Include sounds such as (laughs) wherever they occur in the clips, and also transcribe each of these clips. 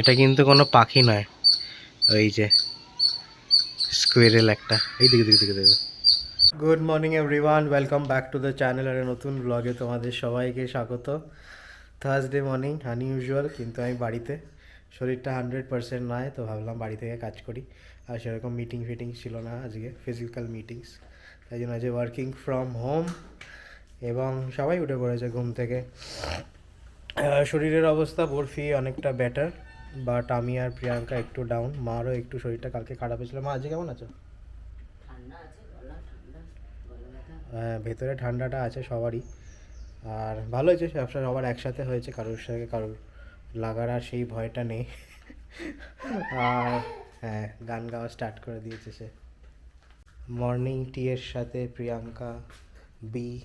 এটা কিন্তু কোনো পাখি নয়। ওই যে স্কুয়েরেল একটা। এই দিকে দিকে দিকে দেখো good morning everyone welcome back to the channel আর নতুন ব্লগে তোমাদের সবাইকে স্বাগত। থার্সডে মর্নিং আনইউজুয়াল কিন্তু আমি বাড়িতে। শরীরটা হান্ড্রেড পার্সেন্ট নয়, তো ভাবলাম বাড়ি থেকে কাজ করি। আর সেরকম মিটিং ফিটিং ছিল না আজকে ফিজিক্যাল মিটিংস তাই জন্য আজকে ওয়ার্কিং ফ্রম হোম এবং সবাই উঠে পড়েছে ঘুম থেকে। শরীরের অবস্থা বরফি অনেকটা বেটার বাট আমি আর প্রিয়াঙ্কা একটু ডাউন মারও একটু শরীরটা কালকে খারাপ হয়েছিল। মা আজকে কেমন আছো? হ্যাঁ ভেতরে ঠান্ডাটা আছে সবারই। আর ভালো হয়েছে ব্যবসা সবার একসাথে হয়েছে কারোর সাথে কারোর লাগার আর সেই ভয়টা নেই। আর হ্যাঁ গান গাওয়া স্টার্ট করে দিয়েছে সে। মর্নিং টি এর সাথে প্রিয়াঙ্কা বি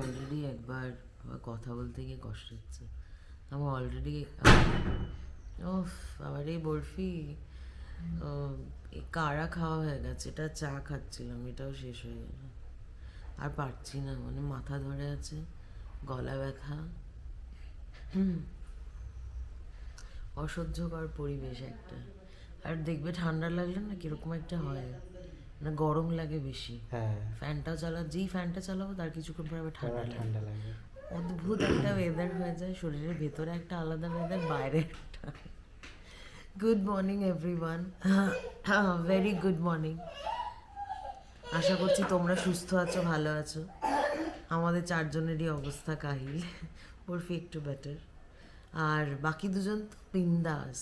অলরেডি একবার কথা বলতে গিয়ে কষ্ট হচ্ছে। আমার অলরেডি ওফ আবার এই বরফি। এই খাওয়া হয়ে গেছে এটা চা খাচ্ছিলাম এটাও শেষ হয়ে গেল। আর পারছি না মানে মাথা ধরে আছে গলা ব্যথা। অসহ্যকর পরিবেশ একটা। আর দেখবে ঠান্ডা লাগলে না কীরকম একটা হয় মানে গরম লাগে বেশি। হ্যাঁ। ফ্যানটা চালা যেই ফ্যানটা চালাবো তার কিছুক্ষণ পরে আবার ঠান্ডা ঠান্ডা লাগে। অদ্ভুত একটা ওয়েদার হয়ে যায়, শরীরের ভেতরে একটা আলাদা ওয়েদার বাইরে একটা। Good morning everyone very good morning আশা করছি তোমরা সুস্থ আছো, ভালো আছো। আমাদের চারজনেরই অবস্থা কাহিল। বরফি একটু বেটার আর বাকি দুজন তো বিন্দাস।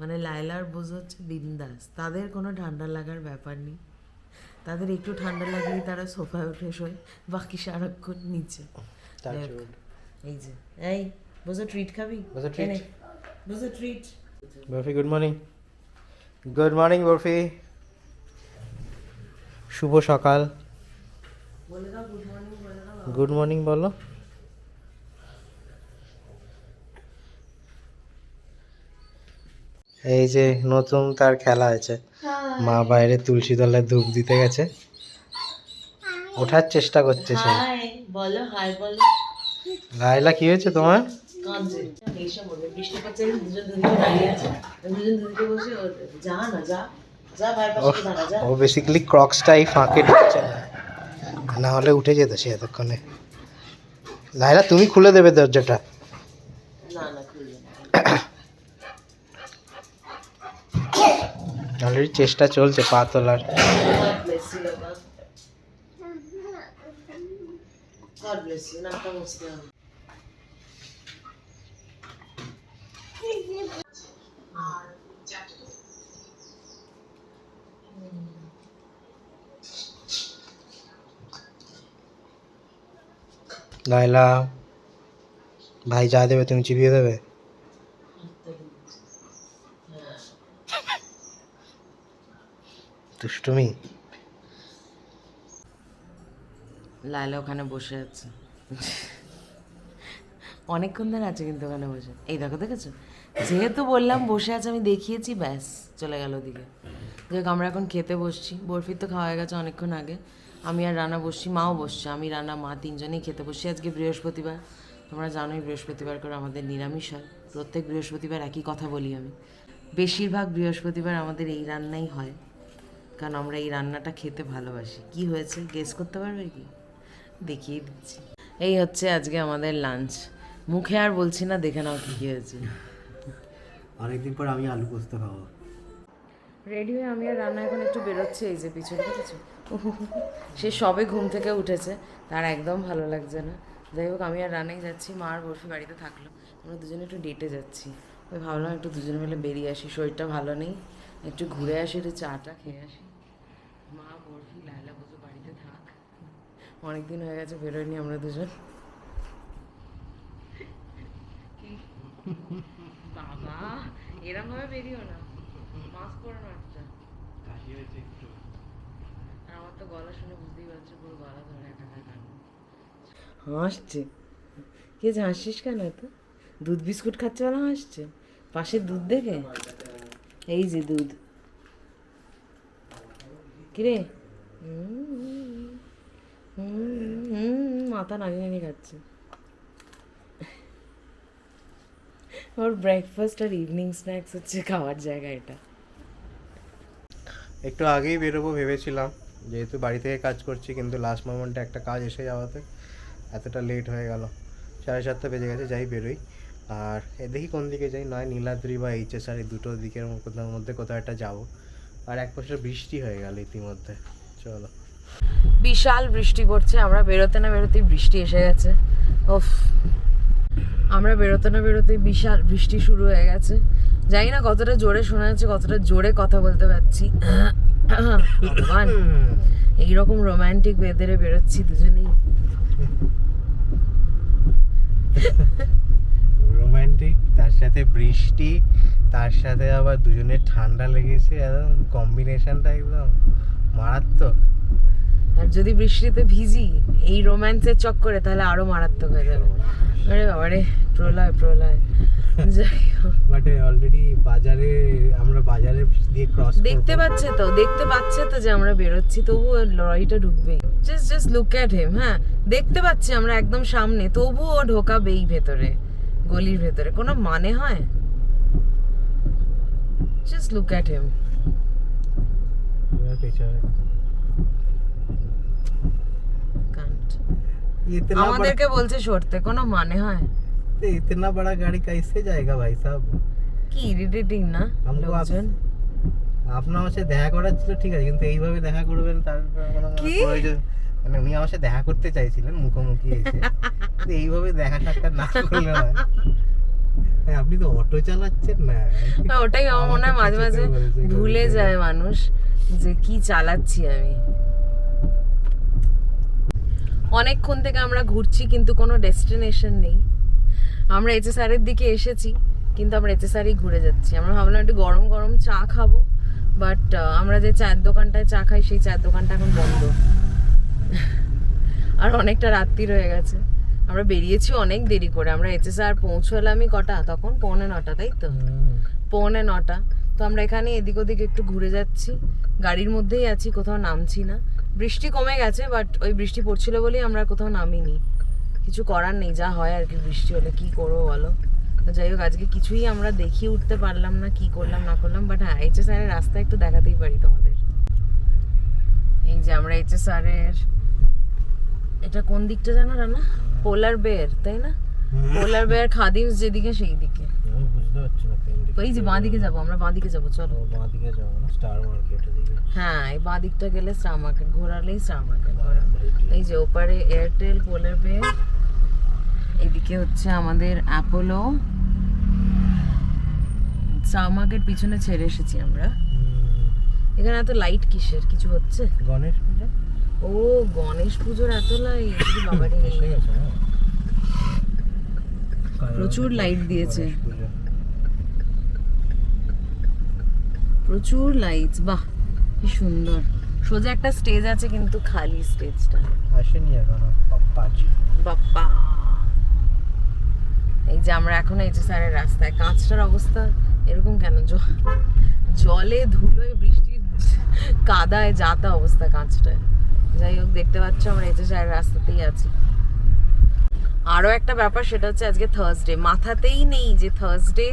মানে লাইলার বোঝ হচ্ছে বিন্দাস। তাদের কোনো ঠান্ডা লাগার ব্যাপার নেই। তাদের একটু ঠান্ডা লাগলেই তারা সোফায় উঠে শোয়, বাকি সারাক্ষণ নিচে. এই যে এই বোঝো ট্রিট খাবি? বোঝো treat? এনে, treat Barfi good morning good morning Barfi. শুভ সকাল। গুড মর্নিং গুড মর্নিং বলো এই যে নতুন তার খেলা হয়েছে। মা বাইরে তুলসী তলায় ধূপ দিতে গেছে। ওঠার চেষ্টা করছে সে হাই বলো হাই বলো। লাইলা কি হয়েছে তোমার? ও- বেসিক্যালি ক্রক্সটা এই ফাঁকে ঢুকছে। না না হলে উঠে যেত সে এতক্ষণে। লাইলা তুমি খুলে দেবে দরজাটা। অলরেডি চেষ্টা চলছে পা তোলার You, নামটা মুছতে হবে। লাইলা ভাই যা দেবে তুমি চিবিয়ে দেবে? দুষ্টুমি? লায়লা ওখানে বসে আছে। অনেকক্ষণ ধরে আছে কিন্তু ওখানে বসে। এই দেখো, দেখেছ? যেহেতু বললাম বসে আছে, আমি দেখিয়েছি, ব্যাস, চলে গেল ওদিকে। দেখ, আমরা এখন খেতে বসছি। বরফির তো খাওয়া হয়ে গেছে অনেকক্ষণ আগে। আমি আর রানা বসছি, মাও বসছে। আমি, রানা, মা তিনজনেই খেতে বসছি। আজকে বৃহস্পতিবার। তোমরা জানোই বৃহস্পতিবার করে আমাদের নিরামিষ হয়। প্রত্যেক বৃহস্পতিবার একই কথা বলি আমি। বেশিরভাগ বৃহস্পতিবার আমাদের এই রান্নাই হয়। কারণ আমরা এই রান্নাটা খেতে ভালোবাসি। কি হয়েছে? গেস করতে পারবে কি? দেখিয়ে দিচ্ছি। এই হচ্ছে আজকে আমাদের লাঞ্চ মুখে আর বলছি না দেখে নাও কি হয়েছে। অনেকদিন পর আমি আলু পোস্ত খাব। রেডি হয়ে আমি আর রান্না এখন একটু বেরোচ্ছে এই যে পিছনে দেখেছ সে সবে ঘুম থেকে উঠেছে তার একদম ভালো লাগছে না। যাই হোক আমি আর রান্নাই যাচ্ছি মা আর বরফি বাড়িতে থাকল। আমরা দুজনে একটু ডেটে যাচ্ছি। ওই ভাবলাম একটু দুজনে মিলে বেরিয়ে আসি শরীরটা ভালো নেই। একটু ঘুরে আসি একটু চাটা খেয়ে আসি মা বরফি লাইলা বুঝো বাড়িতে থাক অনেকদিন হয়ে গেছে বেরোয়নি আমরা দুজন। বাবা এরম ভাবে বেরিও না। মাস্ক পরে না একটা। আর আমার তো গলা শুনে বুঝতেই পারছ পুরো গলা ধরে একাকার হাসছে। কে যে হাসছিস কেন এত? দুধ বিস্কুট খাচ্ছে বলে হাসছে? পাশে দুধ দেখে? এই যে দুধ। কিরে? হুম, হুম, মাথা নাড়িয়ে নাড়িয়ে খাচ্ছে। ওর ব্রেকফাস্ট আর ইভিনিং স্ন্যাক্স হচ্ছে খাওয়ার জায়গা এটা। একটু আগেই বেরোবো ভেবেছিলাম যেহেতু বাড়ি থেকে কাজ করছি কিন্তু লাস্ট মোমেন্টে একটা কাজ এসে যাওয়াতে এতটা লেট হয়ে গেল। সাড়ে সাতটা বেজে গেছে যাই বেরোই। আর এ দেখি কোন দিকে যাই নয় নীলাদ্রি বা এইচএসআর এই দুটো দিকের কোথাও মধ্যে কোথাও একটা যাব। আর এক পাশে বৃষ্টি হয়ে গেল ইতিমধ্যে। চলো। বিশাল বৃষ্টি পড়ছে, আমরা বেরোতে না বেরোতেই বৃষ্টি এসে গেছে। ওফ আমরা বেরোতে না বেরোতেই বিশাল বৃষ্টি শুরু হয়ে গেছে। জানি না কতটা জোরে শোনা যাচ্ছে, কতটা জোরে কথা বলতে পারছি। এইরকম রোমান্টিক ওয়েদারে বেরোচ্ছি দুজনেই। রোমান্টিক তার সাথে বৃষ্টি, তার সাথে আবার দুজনের ঠান্ডা লেগেছে, একদম কম্বিনেশনটা একদম মারাত্মক। আর যদি বৃষ্টিতে ভিজি এই রোম্যান্সের চক্করে তাহলে আরও মারাত্মক হয়ে যাবে। আরে বাবারে প্রলয় প্রলয়। বাট অলরেডি বাজারে আমরা বাজারে দিয়ে ক্রস দেখতে পাচ্ছে তো দেখতে পাচ্ছে তো যে আমরা বেরোচ্ছি তবুও লড়াইটা ঢুকবেই just just look at him হ্যাঁ? দেখতে পাচ্ছি আমরা একদম সামনে তবুও ও ঢোকাবেই ভেতরে গলির ভেতরে। কোনো মানে হয়? জাস্ট লুক অ্যাট হিম পেছনে। इतना बड़ा আমাদেরকে বলছে সরতে কোনো মানে হয় इतना बड़ा गाड़ी कैसे जाएगा भाई साहब কি ইরিটেটিং না हमको आप লোকজন আপনার আমার সাথে দেখা করার ছিল ঠিক আছে কিন্তু এইভাবে দেখা করবেন তার কোনো কি? প্রয়োজন মানে উনি আমার সাথে দেখা করতে চাইছিলেন মুখোমুখি এসে কিন্তু এইভাবে দেখা সাক্ষাৎ না করলে হয় এই, আপনি তো অটো চালাচ্ছেন না না, ওটাই আমার মনে হয় মাঝে মাঝে আমাকে বলছে, ভুলে বলছে। যায় মানুষ যে কি চালাচ্ছি আমি অনেকক্ষণ থেকে আমরা ঘুরছি, কিন্তু কোনো ডেস্টিনেশন নেই। আমরা এইচএসআরের দিকে এসেছি, কিন্তু আমরা এইচএসআরই ঘুরে যাচ্ছি। আমরা ভাবলাম একটু গরম গরম চা খাব বাট আমরা যে চায়ের দোকানটায় চা খাই, সেই চায়ের দোকানটা এখন বন্ধ। (laughs) আর অনেকটা রাত্রি রয়ে গেছে। আমরা বেরিয়েছি অনেক দেরি করে। আমরা এইচএসআর পৌঁছলামই কটা? তখন পৌনে নটা, তাই তো? পৌনে নটা। তো আমরা এখানে এদিক ওদিক একটু ঘুরে যাচ্ছি। গাড়ির মধ্যেই আছি, কোথাও নামছি না। বৃষ্টি কমে গেছে বাট ওই বৃষ্টি পড়ছিল বলেই আমরা কোথাও নামিনি। কিছু করার নেই যা হয় আর কি বৃষ্টি হলে কি করব বলো? যাই হোক আজকে কিছুই আমরা দেখিয়ে উঠতে পারলাম না কি করলাম না করলাম বাট হ্যাঁ এইচএসআর এর রাস্তা একটু দেখাতেই পারি তোমাদের। এই যে আমরা এইচএসআর এর এটা কোন দিকটা জানো রানা? পোলার বেয়ার তাই না? পোলার বেয়ার খাদিমস যেদিকে সেই দিকে বুঝতে পারছি না ওই যে বাঁ দিকে যাব আমরা বাঁ দিকে যাব চলো। ও যাব না? স্টার মার্কেটের দিকে। হ্যাঁ এই গেলে স্টার মার্কেট ঘোরালেই স্টার মার্কেট ঘোরা। এই যে ওপারে এয়ারটেল পোলার এদিকে হচ্ছে আমাদের অ্যাপোলো স্টার মার্কেট পিছনে ছেড়ে এসেছি আমরা। এখানে এত লাইট কিসের? কিছু হচ্ছে? গণেশ পূজা? ও গণেশ পুজোর এত লাইট বাবারে। হ্যাঁ। প্রচুর লাইট দিয়েছে গণেশ পুজো। প্রচুর লাইটস বাহ কি সুন্দর। সোজা একটা স্টেজ আছে কিন্তু খালি স্টেজটা আসেনি এখনও পাঁচ বাপ্পা। এই যে আমরা এখন এই যে স্যারের রাস্তায় কাঁচটার অবস্থা এরকম কেন? জলে ধুলোয় বৃষ্টির কাদায় যাতা অবস্থা কাঁচটায়। যাই হোক দেখতে পাচ্ছ আমরা এই যে স্যারের রাস্তাতেই আছি। আরও একটা ব্যাপার সেটা হচ্ছে আজকে থার্সডে মাথাতেই নেই যে থার্সডে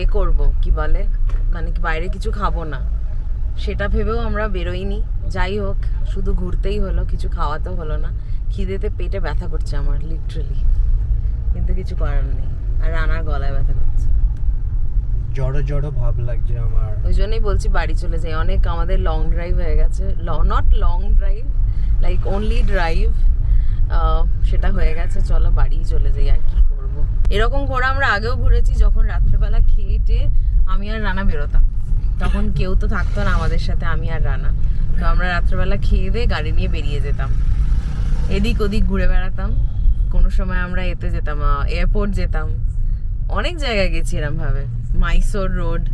এ করব কি বলে? মানে কি বাইরে কিছু খাব না। সেটা ভেবেও আমরা বেরোইনি। যাই হোক শুধু ঘুরতেই হলো কিছু খাওয়াতেও হলো না। খিদেতে পেটে ব্যথা করছে আমার লিটারালি কিন্তু কিছু করার নেই। আর রানার গলায় ব্যথা করছে। জড়ো জড়ো ভাব লাগছে আমার। ওই জন্যই বলছি বাড়ি চলে যাই। অনেক আমাদের লং ড্রাইভ হয়ে গেছে। Not long drive like only drive সেটা হয়ে গেছে। চলো বাড়ি চলে যাই আর কি। এরকম ঘোরা আমরা আগেও ঘুরেছি যখন রাত্রেবেলা খেয়ে আমি আর রানা বেরোতাম। তখন কেউ তো থাকতো না আমাদের সাথে, আমি আর রানা। তো আমরা রাত্রেবেলা খেয়ে দিয়ে গাড়ি নিয়ে বেরিয়ে যেতাম। এদিক ওদিক ঘুরে বেড়াতাম। কোনো সময় আমরা এতে যেতাম এয়ারপোর্ট যেতাম। অনেক জায়গায় গেছি এরমভাবে। মাইসোর রোড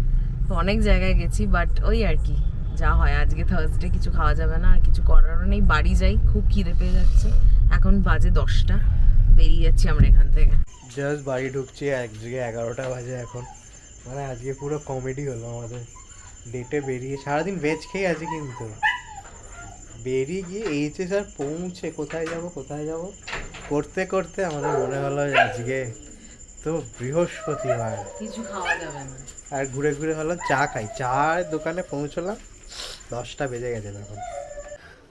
অনেক জায়গায় গেছি, বাট ওই আর কি, যা হয়। আজকে থার্সডে কিছু খাওয়া যাবে না, আর কিছু করারও নেই। বাড়ি যাই, খুব খিদে পেয়ে যাচ্ছে। এখন বাজে দশটা। বেরিয়ে যাচ্ছি আমরা এখান থেকে। জাস্ট বাড়ি ঢুকছি একদিকে এগারোটা বাজে এখন। মানে আজকে পুরো কমেডি হলো আমাদের। ডেটে বেরিয়ে সারাদিন ভেজ খেয়ে আছি কিন্তু। বেরিয়ে গিয়ে এইচএস আর পৌঁছে কোথায় যাব কোথায় যাব? করতে করতে আমাদের মনে হলো আজকে তো বৃহস্পতিবার। কিছু খাওয়া যাবে না। আর ঘুরে ঘুরে হলো চা খাই। চা দোকানে পৌঁছলাম। দশটা বেজে গেছে তখন।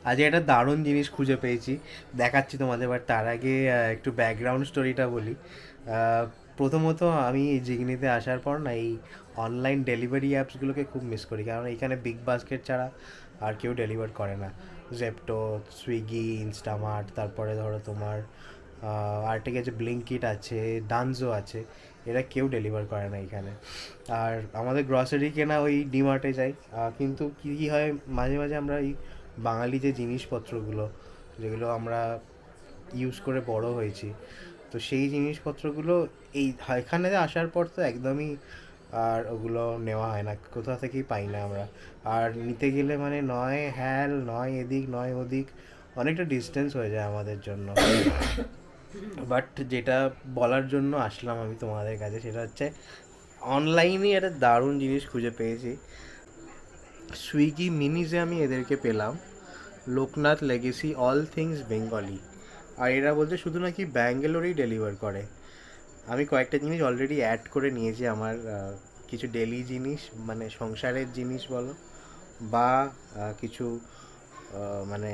আজকে একটা দারুণ জিনিস খুঁজে পেয়েছি। দেখাচ্ছি তোমাদের বাট তার আগে একটু ব্যাকগ্রাউন্ড স্টোরিটা বলি। প্রথমত আমি জিগনিতে আসার পর না, এই অনলাইন ডেলিভারি অ্যাপসগুলোকে খুব মিস করি। কারণ এখানে বিগ বাস্কেট ছাড়া আর কেউ ডেলিভার করে না। জেপটো সুইগি ইনস্টামার্ট তারপরে ধরো তোমার আর্টিক আছে ব্লিঙ্কিট আছে ডানজো আছে, এরা কেউ ডেলিভার করে না এখানে আর আমাদের গ্রসারি কেনা ওই ডিমার্টে যাই। কিন্তু কী হয়, মাঝে মাঝে আমরা এই বাঙালি যে জিনিসপত্রগুলো, যেগুলো আমরা ইউজ করে বড় হয়েছি, তো সেই জিনিসপত্রগুলো এই, এখানে আসার পর তো একদমই আর ওগুলো নেওয়া হয় না, কোথা থেকেই পাই না আমরা। আর নিতে গেলে মানে নয় হ্যাল নয় এদিক, নয় ওদিক, অনেকটা ডিস্টেন্স হয়ে যায় আমাদের জন্য। বাট যেটা বলার জন্য আসলাম আমি তোমাদের কাছে, সেটা হচ্ছে অনলাইনে একটা দারুণ জিনিস খুঁজে পেয়েছি। সুইগি মিনিজে আমি এদেরকে পেলাম। Loknath legacy, all things Bengali. আর এরা বলছে শুধু নাকি ব্যাঙ্গালোরেই ডেলিভার করে। আমি কয়েকটা জিনিস অলরেডি অ্যাড করে নিয়েছি আমার কিছু ডেলি জিনিস মানে সংসারের জিনিস বলো, বা কিছু মানে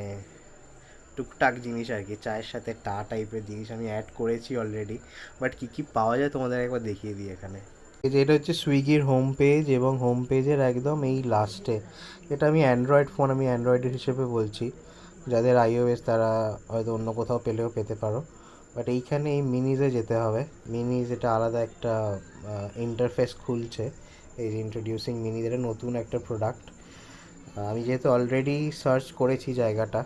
টুকটাক জিনিস আর কি, চায়ের সাথে টা টাইপের জিনিস আমি অ্যাড করেছি অলরেডি বাট কী কী পাওয়া যায় তোমাদের একবার দেখিয়ে দিই এখানে। এটা হচ্ছে সুইগির হোম পেজ এবং হোম পেজের একদম এই লাস্টে এটা আমি অ্যান্ড্রয়েড ফোন আমি অ্যান্ড্রয়েডের হিসেবে বলছি। যাদের আইওএস তারা হয়তো অন্য কোথাও পেলেও পেতে পারো। বাট এইখানে এই মিনিজে যেতে হবে। মিনিজ এটা আলাদা একটা ইন্টারফেস খুলছে। এই যে ইন্ট্রোডিউসিং মিনিজ এটা নতুন একটা প্রোডাক্ট আমি যেহেতু অলরেডি সার্চ করেছি জায়গাটা,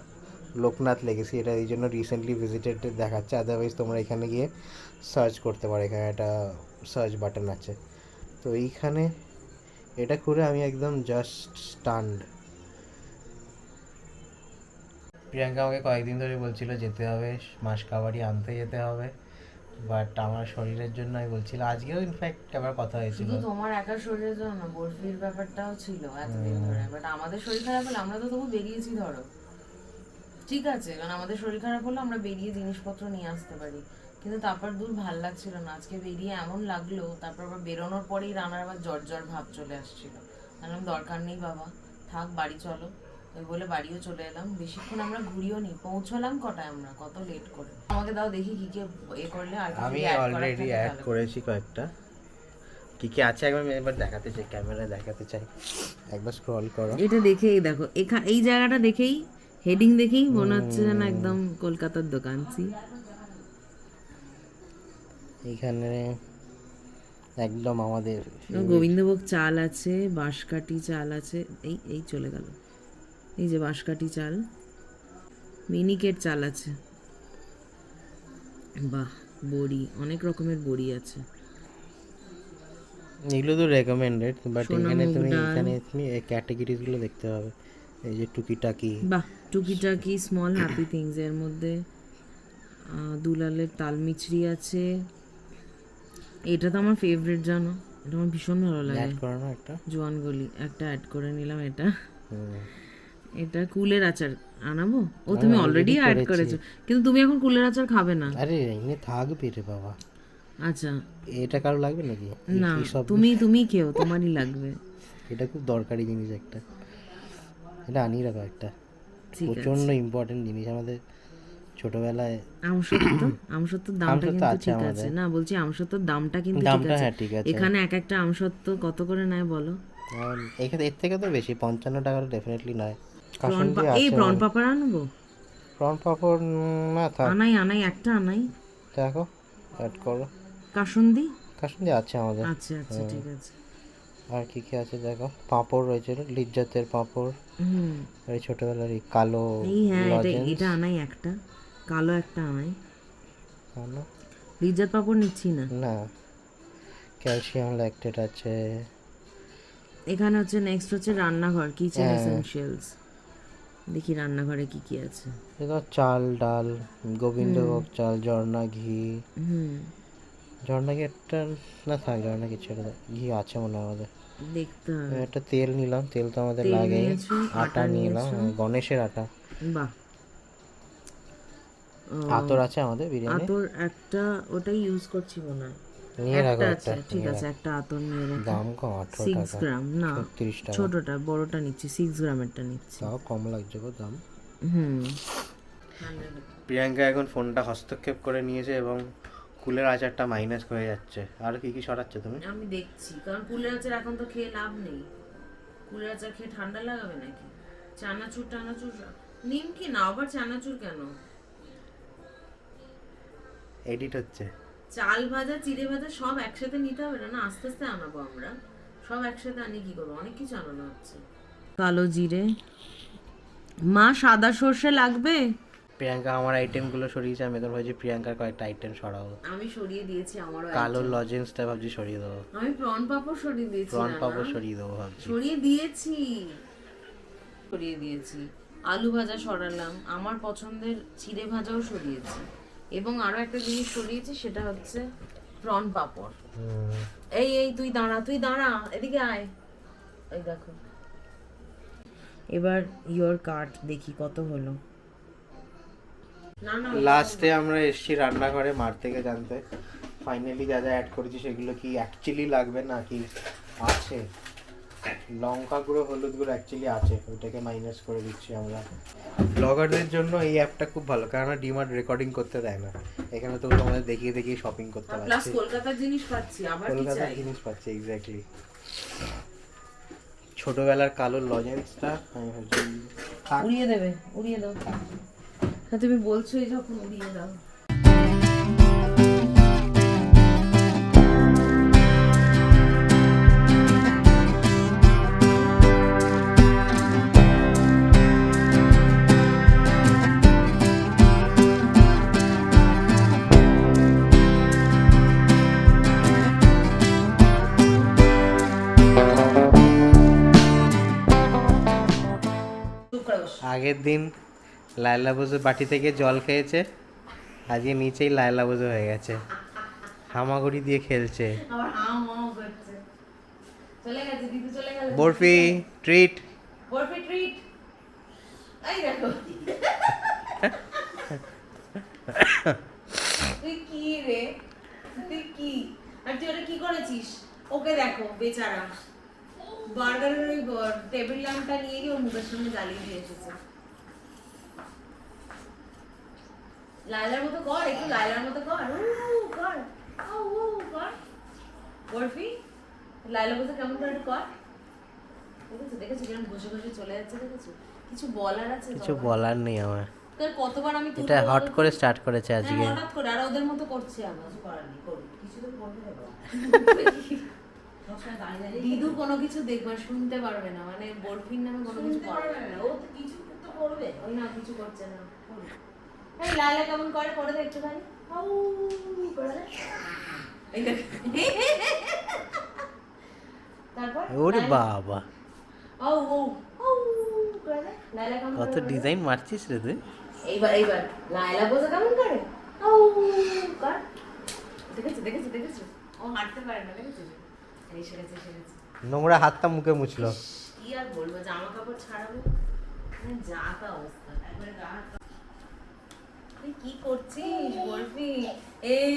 লোকনাথ লেগেছি এটা এই জন্য রিসেন্টলি ভিজিটেড দেখাচ্ছে। আদারওয়াইজ তোমরা এখানে গিয়ে সার্চ করতে পারো। এখানে একটা সার্চ বাটন আছে। তো এইখানে এটা করে আমি একদম জাস্ট স্টান্ড প্রিয়াঙ্কা আমাকে কয়েকদিন ধরে বলছিল যেতে হবে মাস কাবাডি আনতে যেতে হবে বাট আমার শরীরের জন্য আমি বলছিলাম আজকেও ইনফ্যাক্ট আবার কথা হয়েছিল। শুধু তোমার একার শরীরের জন্য না বরফির ব্যাপারটাও ছিল এতদিন ধরে বাট আমাদের শরীর খারাপ হলে আমরা তো তবু বেরিয়েছি ধরো। ঠিক আছে কারণ আমাদের শরীর খারাপ হলে আমরা বেরিয়ে জিনিসপত্র নিয়ে আসতে পারি। কিন্তু তারপর দূর ভালো লাগছিল না। আজকে বেরিয়ে এমন লাগল তারপর আবার বেরোনোর পরেই রানার আবার জ্বর জ্বর ভাব চলে আসছিল। বললাম দরকার নেই বাবা থাক বাড়ি চলো। ওই বলে বাড়িও চলে এলাম। বেশিক্ষণ আমরা ঘুরিও নি পৌঁছলাম কটায় আমরা? কত লেট করে। আমাকে দাও দেখি কি কে এ করলে আর আমি অলরেডি অ্যাড করেছি কয়েকটা। কি কি আছে একবার আমি একবার দেখাতে চাই ক্যামেরা দেখাতে চাই। একবার স্ক্রল করো। এটা দেখেই দেখো এখা এই জায়গাটা দেখেই হেডিং দেখেই মনে হচ্ছে যেন একদম কলকাতার দোকান সি এইখানে একদম আমাদের গোবিন্দভোগ চাল আছে বাঁশকাঠি চাল আছে এই এই চলে গেল। এই যে বাঁশকাঠি চাল মিনিকেট চাল আছে। বাহ বড়ি অনেক রকমের বড়ি আছে। এগুলো তো রেকমেন্ডেড বাট এখানে তুমি এখানে তুমি এই ক্যাটাগরিজগুলো দেখতে হবে। এই যে টুকিটাকি। বাহ টুকিটাকি স্মল হ্যাপি থিংস এর মধ্যে। দুলালের তাল মিছরি আছে। এটা তো আমার ফেভারিট জানো? এটা আমার ভীষণ ভালো লাগে। অ্যাড করো না একটা। জোয়ানগলি একটা অ্যাড করে নিলাম এটা। এটা কুলের আচার আনাবো? ও তুমি অলরেডি অ্যাড করেছ। কিন্তু তুমি এখন কুলের আচার খাবে না। আরে এমনি থাকবে রে বাবা। আচ্ছা। এটা কারও লাগবে নাকি? না তুমি তুমি খেও তোমারই লাগবে। এটা খুব দরকারি জিনিস একটা। এটা আনিয়ে রাখো একটা। প্রচণ্ড ইম্পর্টেন্ট জিনিস। আমাদের ছোটবেলায়। দামটা কিন্তু ঠিক আছে। না বলছি দামটা কিন্তু ঠিক দামটা আছে। হ্যাঁ ঠিক আছে। এখানে এক একটা আমসত্ব কত করে নেয় বলো? এখানে এর থেকে তো বেশি পঞ্চান্ন টাকা ডেফিনেটলি নয়। এই প্রন পাপড় আনব? প্রন পাপড় না থাক। আনাই আনাই একটা আনাই। দেখো অ্যাড করো। কাসুন্দি? কাসুন্দি আছে আমাদের। আচ্ছা আচ্ছা ঠিক আছে। আর কি কি আছে দেখো? পাঁপড় রয়েছে লিজ্জাতের পাঁপড়। হুম। এই ছোটবেলার এই কালো হ্যাঁ এটা আনাই একটা। কালো একটা আনাই কালো লিজ্জাত পাপড় নিচ্ছি না। না। ক্যালসিয়াম ল্যাকটেট আছে। এখানে হচ্ছে নেক্সট হচ্ছে রান্নাঘর কিচেন হ্যাঁ। এসেনশিয়ালস দেখি রান্নাঘরে কি কি আছে। এটা চাল ডাল গোবিন্দভোগ চাল ঝর্ণা ঘি। হুম। ঝর্ণা ঘি একটা না থাক ঝর্ণা ঘি ছেড়ে দাও ঘি আছে মনে হয় আমাদের। দেখতে হবে। একটা তেল নিলাম তেল তো আমাদের লাগে আটা নিলাম হ্যাঁ, গণেশের আটা। বাহ। আতর আছে আমাদের বিরিয়ানি? আতর একটা ওটাই ইউজ করছি মনে হয়। নিয়ে রাখো একটা ঠিক আছে একটা আতর নিয়ে রাখো। দাম কম টাকা। গ্রাম না তিরিশ টাকা। ছোটটা বড়টা নিচ্ছি সিক্স গ্রামেরটা নিচ্ছি। তাও কম লাগছে গো দাম। হুম। প্রিয়াঙ্কা এখন ফোনটা হস্তক্ষেপ করে নিয়েছে এবং কুলের আচারটা মাইনাস হয়ে যাচ্ছে। আর কি কি সরাচ্ছে তুমি? আমি দেখছি কারণ কুলের আচার এখন তো খেয়ে লাভ নেই। কুলের আচার খেয়ে ঠান্ডা লাগাবে নাকি? চানাচুর টানাচুর নিমকি না? আবার চানাচুর কেন? এডিট হচ্ছে। চাল ভাজা চিড়ে ভাজা সব একসাথে নিতে হবে না না আস্তে আস্তে আনাবো আমরা। সব একসাথে আনি কি করব? অনেক কিছু আনানো হচ্ছে। কালো জিরে। মা সাদা সর্ষে লাগবে? প্রিয়াঙ্কা আমার আইটেমগুলো সরিয়েছে আমি তোর ভাবছি প্রিয়াঙ্কার কয়েকটা আইটেম সরাবো। আমি সরিয়ে দিয়েছি আমারও কালো লজেন্সটা ভাবছি সরিয়ে দেবো। আমি প্রন পাপড় সরিয়ে দিয়েছি প্রন? পাপড় সরিয়ে দেবো ভাবছি। সরিয়ে দিয়েছি। সরিয়ে দিয়েছি। আলু ভাজা সরালাম আমার পছন্দের চিড়ে ভাজাও সরিয়েছি। এবং আরও একটা জিনিস সরিয়েছি সেটা হচ্ছে প্রন পাপড়। এই এই তুই দাঁড়া তুই দাঁড়া এদিকে আয়। এই দেখো। এবার ইয়োর কার্ড দেখি কত হলো। না না লাস্টে আমরা এসেছি রান্নাঘরে মার থেকে জানতে। ফাইনালি যা যা অ্যাড করেছি সেগুলো কি অ্যাকচুয়ালি লাগবে নাকি আছে? লঙ্কা গুঁড়ো হলুদ গুঁড়ো অ্যাকচুয়ালি আছে ওইটাকে মাইনাস করে দিচ্ছি আমরা। ব্লগারদের জন্য এই অ্যাপটা খুব ভালো কারণ ডিমার্ট রেকর্ডিং করতে দেয় না। এখানে তো তোমাদের দেখিয়ে দেখিয়ে শপিং করতে প্লাস পারছি। কলকাতার জিনিস পাচ্ছি আবার কি কলকাতার চাই? জিনিস পাচ্ছি এক্স্যাক্টলি ছোটবেলার কালো লজেন্সটা আমি ভাবছি থাক। উড়িয়ে দেবে উড়িয়ে দাও। হ্যাঁ তুমি বলছোই যখন উড়িয়ে দাও। আগের দিন লায়লা বুঝে বাটি থেকে জল খেয়েছে আজকে নিচেই লায়লা বুঝে হয়ে গেছে। হামাগুড়ি দিয়ে খেলছে। বরফি ট্রিট। বরফি ট্রিট। এই দেখো। তুই কি রে? তুই কি? আর তুই ওটা কি করেছিস? ওকে দেখো বেচারা। বার্গারের ওই টেবিল ল্যাম্পটা নিয়ে গিয়ে ওর মুখের সামনে জ্বালিয়ে দিয়ে এসেছে। লাইলার মতো কর একটু লাইলার মতো কর। কর কর। বরফি লাইলা বলতে কেমন করে একটু কর? দেখেছ দেখেছ কিরম বসে বসে চলে যাচ্ছে দেখেছ? কিছু বলার আছে কিছু বলার নেই আমার। কতবার আমি এটা হট করে স্টার্ট করেছে হ্যাঁ, আজকে। হঠাৎ করে আর ওদের মতো করছে আবার কিছু করার নেই করুক কিছু তো করতে হবে। (laughs) দিদু কোনো কিছু দেখবে শুনতে পারবে না। মানে বরফির নামে কোনো কিছু করবে না। ও তো কিছু তো করবে। ওই না কিছু করছে না। এই লালা কেমন করে? করে দে একটুখানি। আউ করে দে। এই দেখ। তারপর? ওরে লায়লা- বাবা। আউ আউ আউ করে দে। লালা কেমন কত? ডিজাইন মারছিস রে তুই? এইবার এইবার। লায়লা বোঝা কেমন করে? আউ কর। দেখেছ দেখেছ দেখেছ? ও হাঁটতে পারে না দেখেছ? নোংরা হাতটা মুখে মুছলো। কি আর বলব জামা কাপড় ছাড়াবো মানে যা তা অবস্থা। একবারে গা কি করছিস বলবি? এই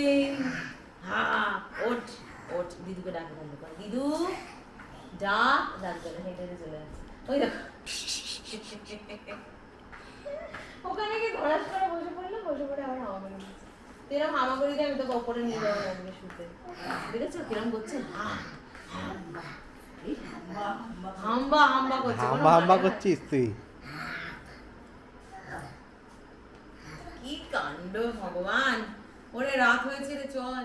ওঠ ওঠ। দিদুকে ডাকে বন্ধ কর। দিদু ডাক ডাকবে না হেঁটে হেঁটে চলে যাচ্ছে। ওই দেখো। ওখানে গিয়ে ধরাস করে বসে পড়ল বসে পড়ে হাওয়া করে দিচ্ছে হামা করে দিয়ে আমি তোকে ওপরে নিয়ে যাব শুতে। দেখেছ কিরম করছে? হা, হাম্বা। হাম্বা হাম্বা করছে হাম্বা হাম্বা করছিস তুই। কি কাণ্ড ভগবান। ওরে রাত হয়েছে রে চল।